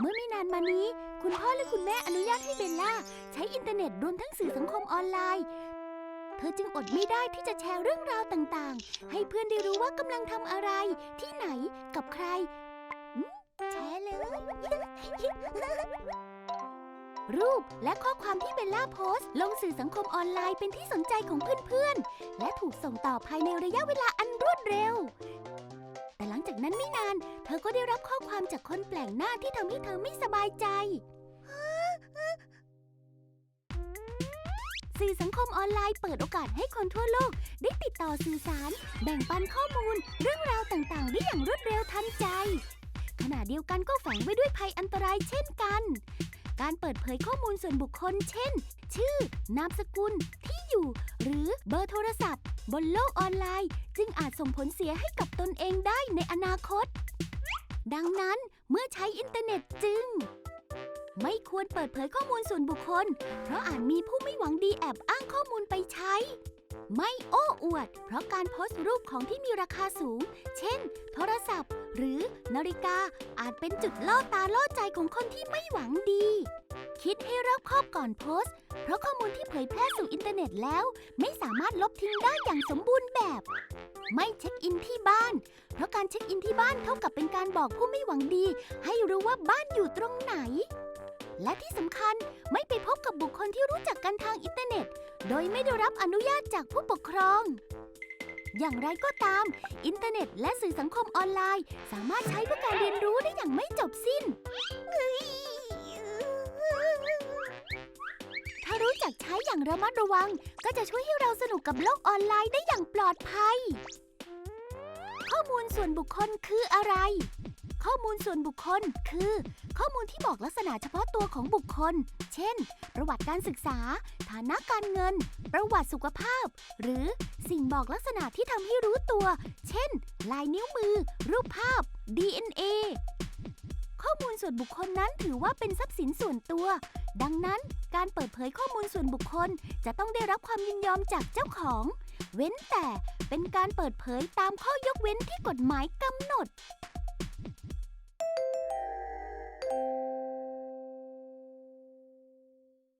เมื่อไม่นานมานี้ คุณพ่อและคุณแม่อนุญาตให้เบลล่า ใช้อินเทอร์เน็ตรวมทั้งสื่อสังคมออนไลน์ เธอจึงอดไม่ได้ที่จะแชร์เรื่องราวต่างๆ ให้เพื่อนได้รู้ว่ากำลังทำอะไร ที่ไหนกับใคร แชร์เลย รูปและข้อความที่เบลล่าโพสต์ ลงสื่อสังคมออนไลน์เป็นที่สนใจของเพื่อนๆ และถูกส่งต่อภายในระยะเวลาอันรวดเร็ว แต่หลังจากนั้นไม่นาน เธอก็ได้รับข้อความจากคนแปลกหน้าที่ทำให้เธอไม่สบายใจ สื่อสังคมออนไลน์เปิดโอกาสให้คนทั่วโลก ได้ติดต่อสื่อสาร แบ่งปันข้อมูล เรื่องราวต่างๆ ได้อย่างรวดเร็วทันใจขณะเดียวกันก็แฝงไว้ด้วยภัยอันตรายเช่นกัน การเปิดเผยข้อมูลส่วนบุคคล เช่น ชื่อ นามสกุล ที่อยู่ หรือเบอร์โทรศัพท์ บนโลกออนไลน์ จึงอาจส่งผลเสียให้กับตนเองได้ในอนาคต ดังนั้นเมื่อใช้อินเทอร์เน็ตจึง ไม่ควรเปิดเผยข้อมูลส่วนบุคคล เพราะอาจมีผู้ไม่หวังดีแอบอ้างข้อมูลไปใช้ ไม่โอ้อวด เพราะการโพสต์รูปของที่มีราคาสูง เช่น โทรศัพท์ หรือนาฬิกาอาจเป็นจุดล่อตาล่อใจของคนที่ไม่หวังดี คิดให้รอบคอบก่อนโพสต์ เพราะข้อมูลที่เผยแพร่สู่อินเทอร์เน็ตแล้ว ไม่สามารถลบทิ้งได้อย่างสมบูรณ์แบบ ไม่เช็คอินที่บ้าน เพราะการเช็คอินที่บ้านเท่ากับเป็นการบอกผู้ไม่หวังดี ให้รู้ว่าบ้านอยู่ตรงไหน และที่สำคัญไม่ไปพบกับบุคคลที่รู้จักกันทางอินเทอร์เน็ต โดยไม่ได้รับอนุญาตจากผู้ปกครอง อย่างไรก็ตาม อินเทอร์เน็ตและสื่อสังคมออนไลน์ สามารถใช้เพื่อการเรียนรู้ได้อย่างไม่จบสิ้น ถ้ารู้จักใช้อย่างระมัดระวัง ก็จะช่วยให้เราสนุกกับโลกออนไลน์ได้อย่างปลอดภัย ข้อมูลส่วนบุคคลคืออะไร ข้อมูลส่วนบุคคล คือ ข้อมูลที่บอกลักษณะเฉพาะตัวของบุคคล เช่น ประวัติการศึกษา ฐานะการเงิน ประวัติสุขภาพ หรือสิ่งบอกลักษณะที่ทำให้รู้ตัว เช่น ลายนิ้วมือ รูปภาพ DNA ข้อมูลส่วนบุคคลนั้นถือว่าเป็นทรัพย์สินส่วนตัว ดังนั้นการเปิดเผยข้อมูลส่วนบุคคลจะต้องได้รับความยินยอมจากเจ้าของ เว้นแต่เป็นการเปิดเผยตามข้อยกเว้นที่กฎหมายกำหนด